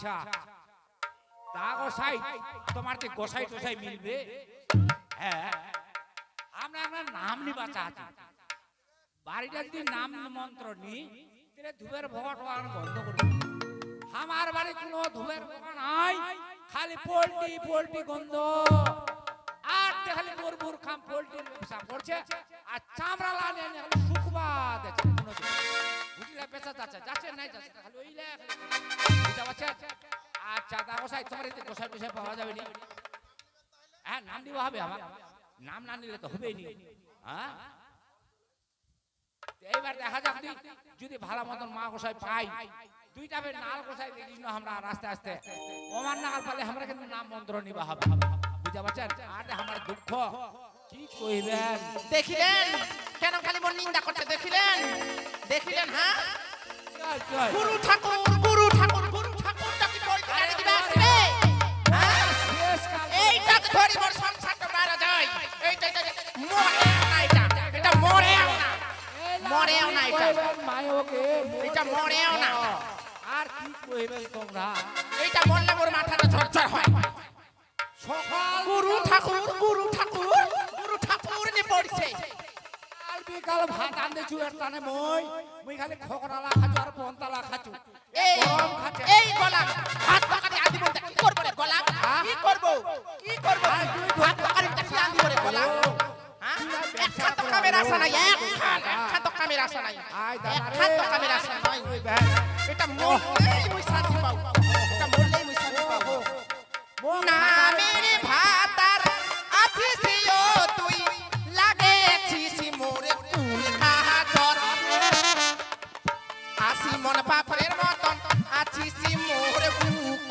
আচ্ছা। গোসাই, তোমার গোসাই টোসাই মিলবে? হ্যাঁ। আমরা নাম নিবা চাচ্ছি। বাড়িটা যদি নাম মন্ত্র নি, তাহলে ধূপের বন্ধ আমার বাড়ি কোনো ধূপের ভোগ নাই, খালি পোল্ট্রি পোল্ট্রি গন্ধ। আর তে খালি মুরমুর খাম পোল্ট্রির ব্যবসা করছে, আর চামড়া এনে শুকবা দেখছে। হ্যাঁ নাম নিলে হ্যাঁ? এইবার দেখা যাক যদি ভালো মতন মা গোসাই পাই, দুইটা নাল গোসাই দেখিস না আমরা আস্তে আস্তে। ওমান নাগাল পালে আমরা কিন্তু নাম মন্ত্র নিবা হবে। বুঝতে পারছেন? আর আমার দুঃখ, কি কইবেন? দেখিলেন কেন খালি মোর নিন্দা করতে দেখিলেন? দেখিলেন হ্যাঁ। গুরু ঠাকুর গুরু ঠাকুর গুরু ঠাকুর বলতে আরে দিবে আসবে? হ্যাঁ? শেষকাল এইটাকে ধরি মোর সংসারটা মারা যায়। এইটা মরেও না এটা। এটা মরেও না। এই মরেও না এটা। মায়োকে, এটা মরেও না। আর কি কইবেন তোমরা? এইটা মরলে মোর মাথাটা ঝরঝর হয়। সকাল গুরু ঠাকুর গুরু ঠাকুর গুরু ঠাকুর নি পড়ছে। বিকাল ভাত আনতে চুয়ের টানে মই মুই খালি খকরালা খাচু আর পন্তালা খাচু এই এই গোলাম হাত পাকাতে আদি বলতে কি করব রে গোলাম হ্যাঁ? কি করব? কি করব? তুই হাত পাকাতে কি আদি বলে গোলাম হ্যাঁ? এক তো কামের আশা নাই এক হাত এক হাত তো কামের আশা নাই। আয় এক দাদা রে। হাত তো কামের আশা নাই। এটা মরলেই মুই শান্তি পাবো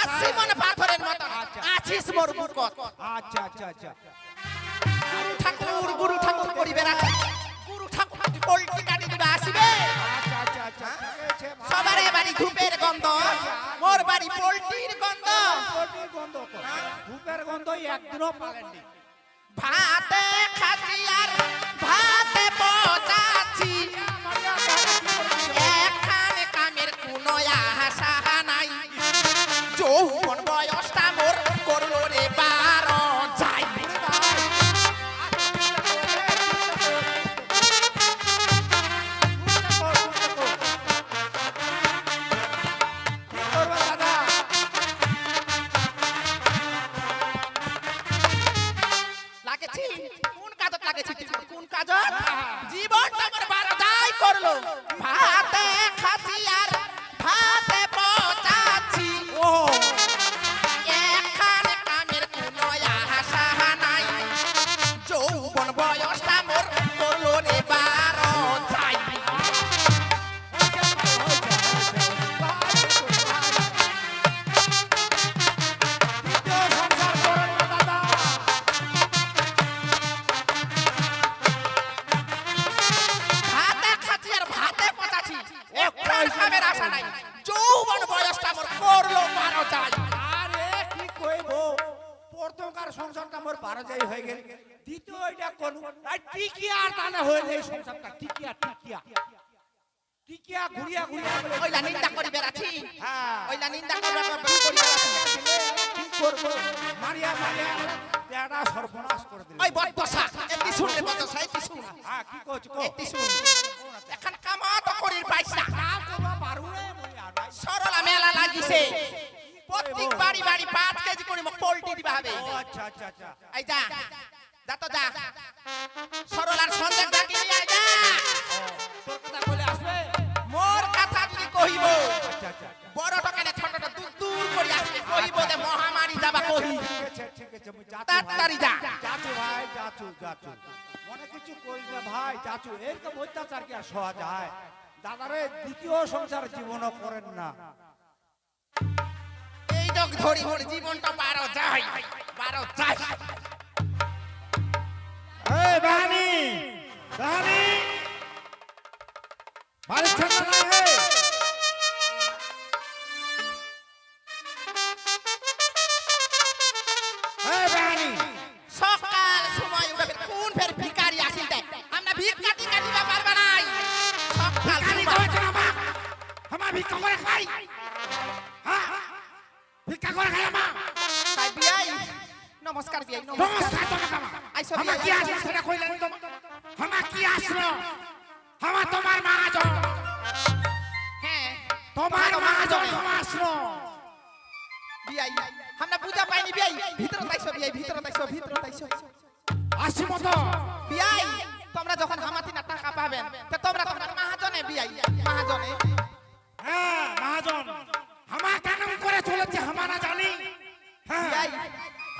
আসি মন পাথরের মতন আছিস মোর বুকত আচ্ছা আচ্ছা আচ্ছা। গুরু ঠাকুর গুরু ঠাকুর করিবে না। গুরু ঠাকুর পোল্ট্রি কাটি দিবে আসিবে। আচ্ছা আচ্ছা আচ্ছা আছে ভালো। সবারে বাড়ি ধূপের গন্ধ। মোর বাড়ি পোল্ট্রির গন্ধ। কোটির গন্ধ তো। ধূপের গন্ধ একদিনও পালেননি। ভাতে খাচ্ছি আর নিন্দা করবে করি বেড়াচ্ছি কি করব? মারিয়া মারিয়া তেড়া সর্বনাশ করে দিল। ওই বদসা এটি শুনলে বদসা এটি শুন হ্যাঁ কি করছ কো? এটি শুন এখন কামা তো করির পাইছ না। কাম করবা পারু রে সরলা মেলা লাগিছে। প্রত্যেক বাড়ি বাড়ি পাঁচ কেজি করে মোক পোল্ট্রি দিবা হবে। ও আচ্ছা আচ্ছা আচ্ছা। এই যা যা তো যা। সরলার সন্দেহ ডাকি আয়, যা। তোর কথা কইলে আসবে? মোর কথা তুই কহিব। আচ্ছা আচ্ছা বড় ছোটটা দূর দূর করে আসবে কহিব যে মহামারী যাবা যাচ্ছি তাড়াতাড়ি যা। যাচ্ছি ভাই যাচ্ছি যাচ্ছি। মনে কিছু করিস না ভাই যাচ্ছি। এরকম অত্যাচার কি আর সহজ যায় দাদারে দ্বিতীয় সংসার জীবনও করেন না। এই যোগ ধরি মোর জীবনটা বারো যায় বারো যায়। এই বাহানি বাহানি বাড়ি ছাড়ছে না সকাল ভিখারি সময় করেছে আমা আমা ভিক্ষা করে খাই হ্যাঁ ভিক্ষা করে খাই আমা তাই বিয়াই নমস্কার বিয়াই নমস্কার তোমাকে আইসো আমা কি বিয়াই। আসলো সেটা কইলেন তো আমা কি আসলো আমা তোমার মহাজন হ্যাঁ তোমার মহাজন। তোমার আসলো বিয়াই আমরা বুঝা পাইনি বিয়াই ভিতরে তাইছো বিয়াই ভিতরে তাইছো ভিতরে তাইছো আসি মতো বিয়াই তোমরা যখন হামাতি না টাকা পাবেন তো তোমরা তোমরা মহাজনে বিয়াই। মহাজনে। হ্যাঁ মহাজন। আমার কেন করে চলেছে আমারা জানি। হ্যাঁ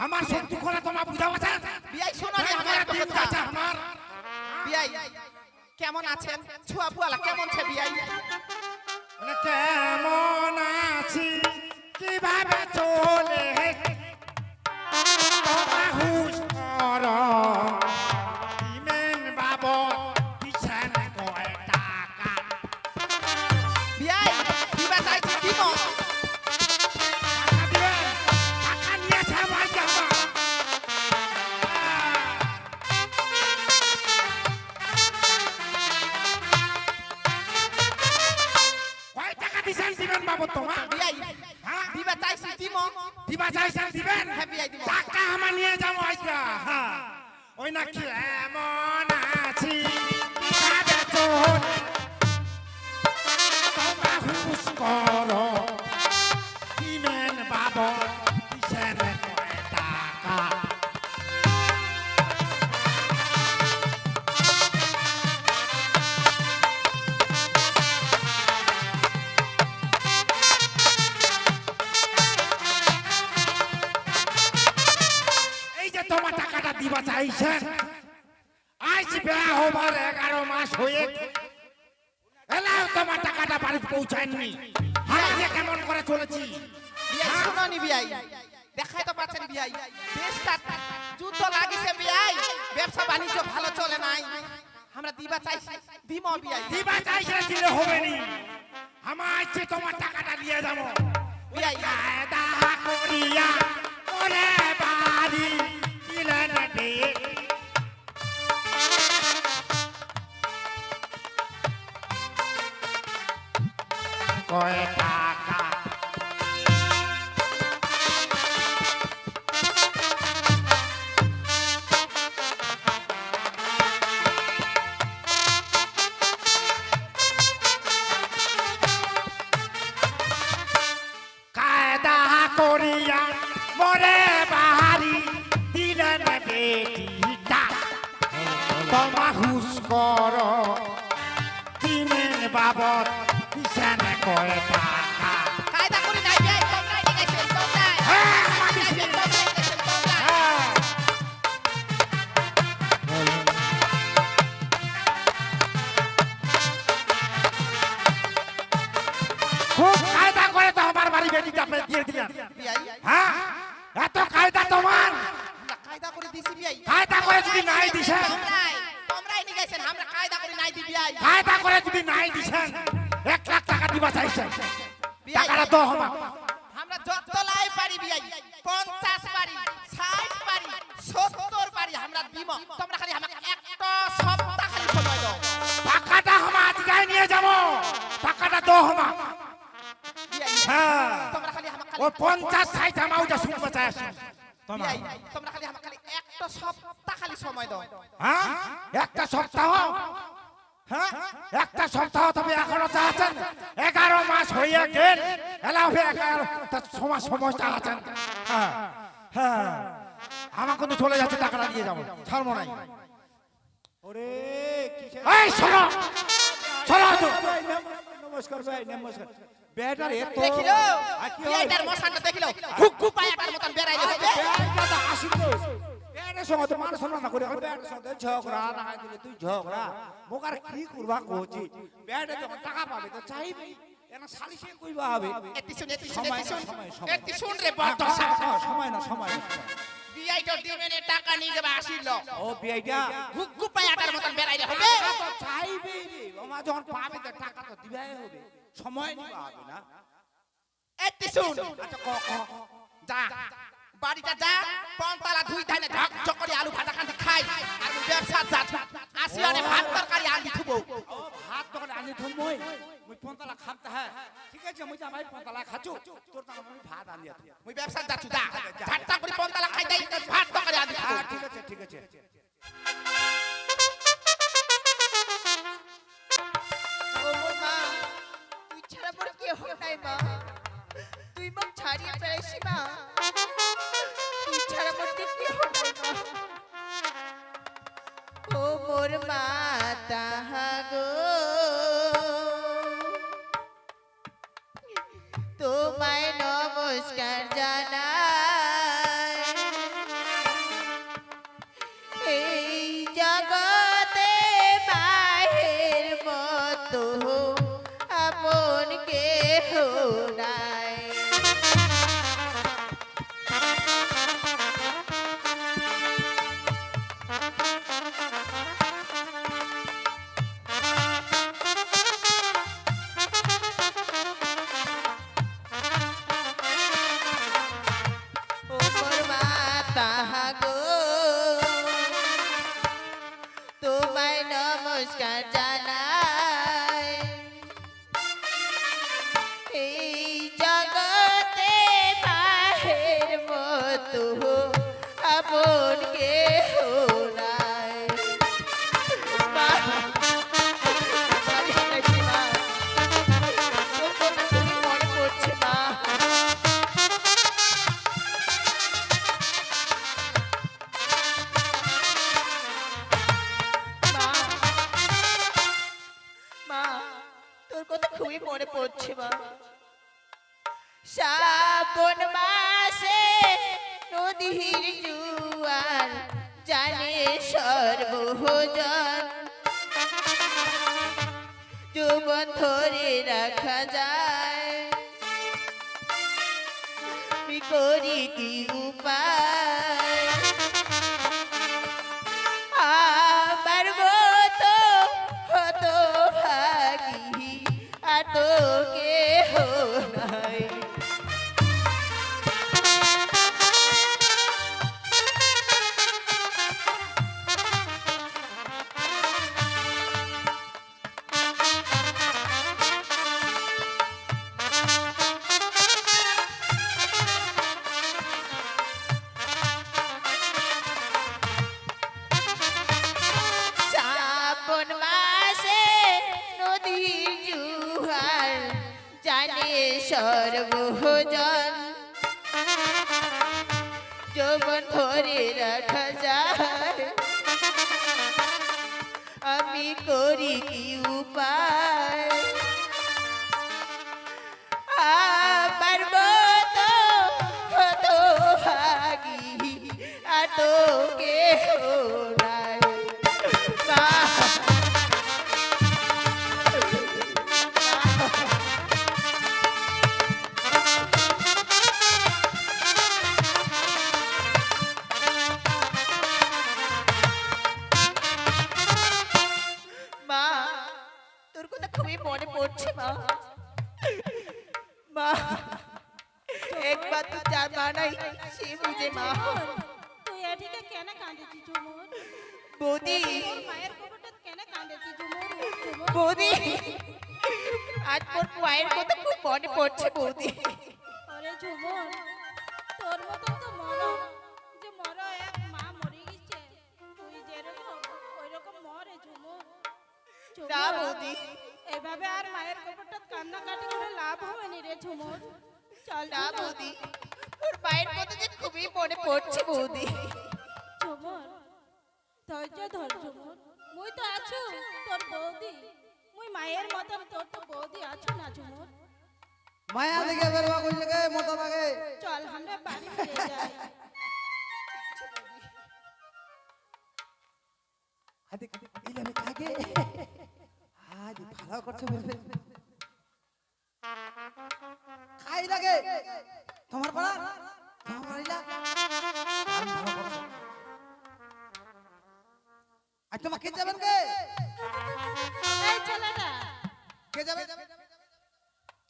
আমার শত্রু করে তোমার বুঝা আছে বিয়াই শোনো নি আমার একটা কথা। আছে আমার। বিয়াই কেমন আছেন? ছুয়া পুয়ালা কেমন আছে বিয়াই? মানে কেমন আছি? কীভাবে চলে ওই না কেমন আছি? কীভাবে বাড়িতে পৌঁছায়নি কেমন করে চলেছি? বিয়াই শুনো বিয়াই। দেখাই তো পাচ্ছেন বিয়াই। দেশটা যুদ্ধ লাগিছে বিয়াই। ব্যবসা বাণিজ্য ভালো চলে নাই। আমরা দিবা চাইছি। দিব বিয়াই। দিবা চাইছে দিলে হবে নি। আমার ইচ্ছে তোমার টাকাটা নিয়ে যাব। বিয়াই। কায়দা তোমা হুস কর। দিনের বাবদ টাকা? কায়দা করে তোমরাই হ্যাঁ। খুব কায়দা করে তো আমার বাড়ি বেটিটা আপনি দিয়ে দিলেন। হ্যাঁ এত কায়দা তোমার। কায়দা করে দিছি কায়দা করে যদি নাই দিছেন। করে যদি নাই দিছেন এক লাখ টাকা দিবা চাইছেন। টাকাটা তো হমা আমরা যত লাই পারি বিয়াই। পঞ্চাশ পারি ষাট পারি সত্তর পারি আমরা দিব। তোমরা খালি আমাকে একটা সপ্তাহ খালি সময় দাও। টাকাটা হমা আজকে নিয়ে যাব। টাকাটা তো হমা বিয়াই। হ্যাঁ। তোমরা খালি আমাকে ও পঞ্চাশ ষাট আমা ওটা শুনতে চাই তোমার খালি আমাকে খালি একটা সপ্তাহ খালি সময় দাও। হ্যাঁ? একটা সপ্তাহ? হ্যাঁ? একটা সপ্তাহ তবে এখনও চাচ্ছেন এগারো মাস হয়ে গেল। এলা হবে এগারো তা সময় সময়টা আছেন? হ্যাঁ। হ্যাঁ। আমার কিন্তু চলে যাচ্ছে টাকাটা নিয়ে যাব। ছাড়বো নাই। ওরে এই শোনো। শোনো তো ভাই, নম- নমস্কার ভাই নমস্কার। ব্যাটার এত দেখিলো? আর কি হয়? মশানটা দেখিলো? হুকু পায়াটার মতন হবে। ব্যাটার তো আসিল। ব্যাটার সঙ্গে তো মান সম্মান করে ব্যাটার সঙ্গে ঝগড়া না দিলে তুই ঝগড়া। মোক কি করবা কইছি ব্যাটার যখন টাকা পাবে তো চাইবি? এনা সালিশে কইবা হবে। এতি শুন এতি শুন সময় এতি শুন। না, সময়, সময়। এতি শুন রে সময় না সময় না। দিবেনে টাকা নিয়ে যাবে আসিল ও বিয়াইটা হুকু পায়াটার মতন বেড়াইলে হবে? টাকা তো চাইবি রে। ওমা যখন পাবে তো টাকা তো দিবাই হবে। সময় নিবা হবে না। এতি শুন। আচ্ছা ক ক ক। যা। বাড়িটা যা পনতলা ধুই ধানে ঝক ঝক করে আলু ভাজা খান্তি খাই আর মুই ব্যবসা যা আসি অনে ভাত তরকারি আনবি থুবো। ও ভাত তখন আনি থুম মই? মুই পন্তলা খামতে হ্যাঁ। ঠিক আছে মুই জামাই পন্তলা খাচু। তোর তখন আমি ভাত আনি মুই ব্যবসা যাচ্ছু যা। ঝাট্টা করে পনতলা খাই দেই ভাত তরকারি থুবো। হ্যাঁ ঠিক আছে ঠিক আছে। ও মা তুই ছাড়া মোর কেহ নাই মা। তুই মোক ছাড়িয়ে বেড়াইছি মা। ছাড়া করতে কি ও মোর মাতা গো করি কি উপায়? সর্বজন যৌবন ধরে রাখা যায়। আমি করি কি উপায়? এভাবে আর মায়ের কান্নাকাটি করে লাভ হবে নি রে ঝুমুর চল না। বৌদি ওর মায়ের কথা যে খুবই মনে পড়ছে বৌদি ঝুমুর ধৈর্য ধর ঝুমুর মুই তো আছু তোর বৌদি মুই মায়ের মতন তোর তো বৌদি আছু না ঝুমুর মায়া বেরবা মোটা লাগে চল আমরা বাড়ি ফিরে যাই আমি কাকে ভালো করছ বের খাই লাগে তোমার পাড়া তোমার বাড়িলা আর তোমার কে যাবেন কে এই ছেলেটা। কে যাবে?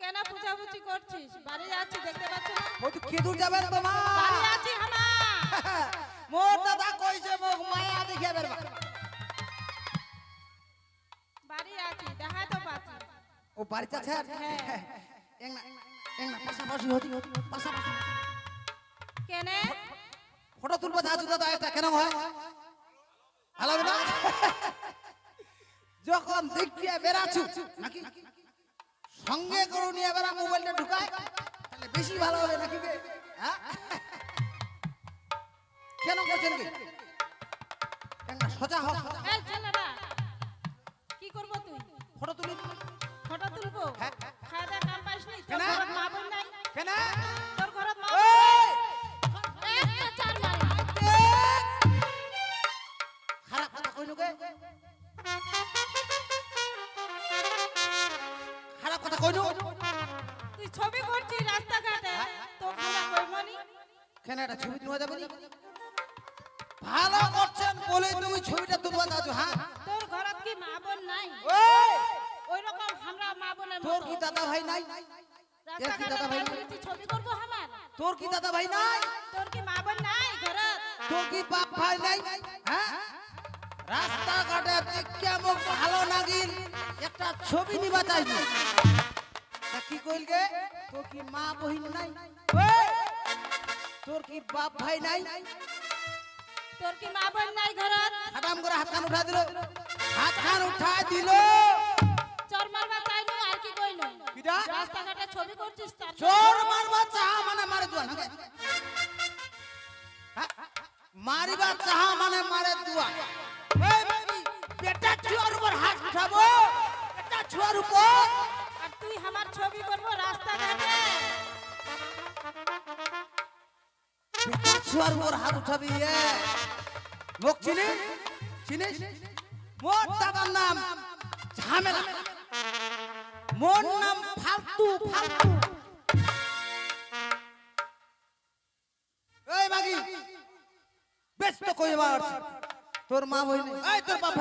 কেন বুঝাবুঝি করছিস? বাড়ি যাচ্ছি দেখতে পাচ্ছ না? ওই তো কে দূর যাবেন তোমার বাড়ি যাচ্ছি হামা। মোর দাদা কইছে মোক মায়া দেখে বেরবা ও বাড়িতে আছে এংনা এংনা পাশাপাশি হতি পাশাপাশি। কেনে? ফটো তুলবো জুতা দাও এটা কেন হয়? ভালো না যখন দেখিয়ে বেড়াছু নাকি? সঙ্গে করে নিয়ে বেড়া মোবাইলটা ঢুকায় তাহলে বেশি ভালো হবে নাকি? হ্যাঁ? কেন করছেন কি? সোজা হোক কি করব তুই? ফটো তুলি। ফটো তুলবো হ্যাঁ। খাওয়া দাওয়া কাম পাইস নি কেন কেনে? মা বোন নাই কেন ছবি নিবা চাইছি তা কি কইল গে তোর কি মা বহিন নাই! তোর কি বাপ ভাই নাই? তোর কি মা বোন নাই ঘরত? হাতাম করে হাত খান উঠা দিল। হাত খান উঠা দিল। চর মারবা চাইনু আর কি কইনু কিডা? রাস্তাঘাটে ছবি করছিস তার চোর মারবা চাহা মানে মারে দুয়া নাকি? হ্যাঁ? মারিবা চাহা মানে মারে দুয়া বেটা ছুয়ার উপর হাত উঠাবো? ছুয়ার উপর। আর তুই আমার ছবি করব রাস্তাঘাটে। বেটা ছুয়ার উপর হাত উঠাবি এ। মোক চিনি? চিনিস মোর দাদার নাম ঝামেলা। মোর নাম ফালতু ফালতু। এই মাগি বেশ তো কইবার তোর মা বই এই তোর বাপ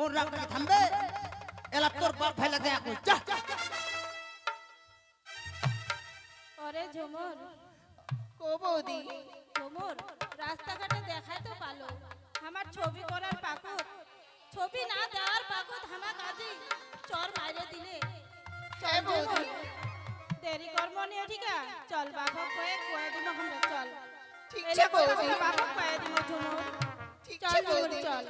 মোর রাগটা থামবে? এলা তোর বাপ ভাই লাগে কই। যা। ওরে ঝুমুর। ও বৌদি ঝুমুর রাস্তাঘাটে দেখাই তো পালো। আমার ছবি করার পাকুত। ছবি না দেওয়ার পাকুত আমার কাজে। চর মাইরে দিলে। হ্যাঁ বৌদি। দেরি কর্ম নিয়ে ঠিক? আছে চল বাবা কয়ে কয়ে দিব আমরা চল। ঠিক আছে বৌদি। বাবা কয়ে দিব ঝুমুর। ঠিক আছে বৌদি। চল।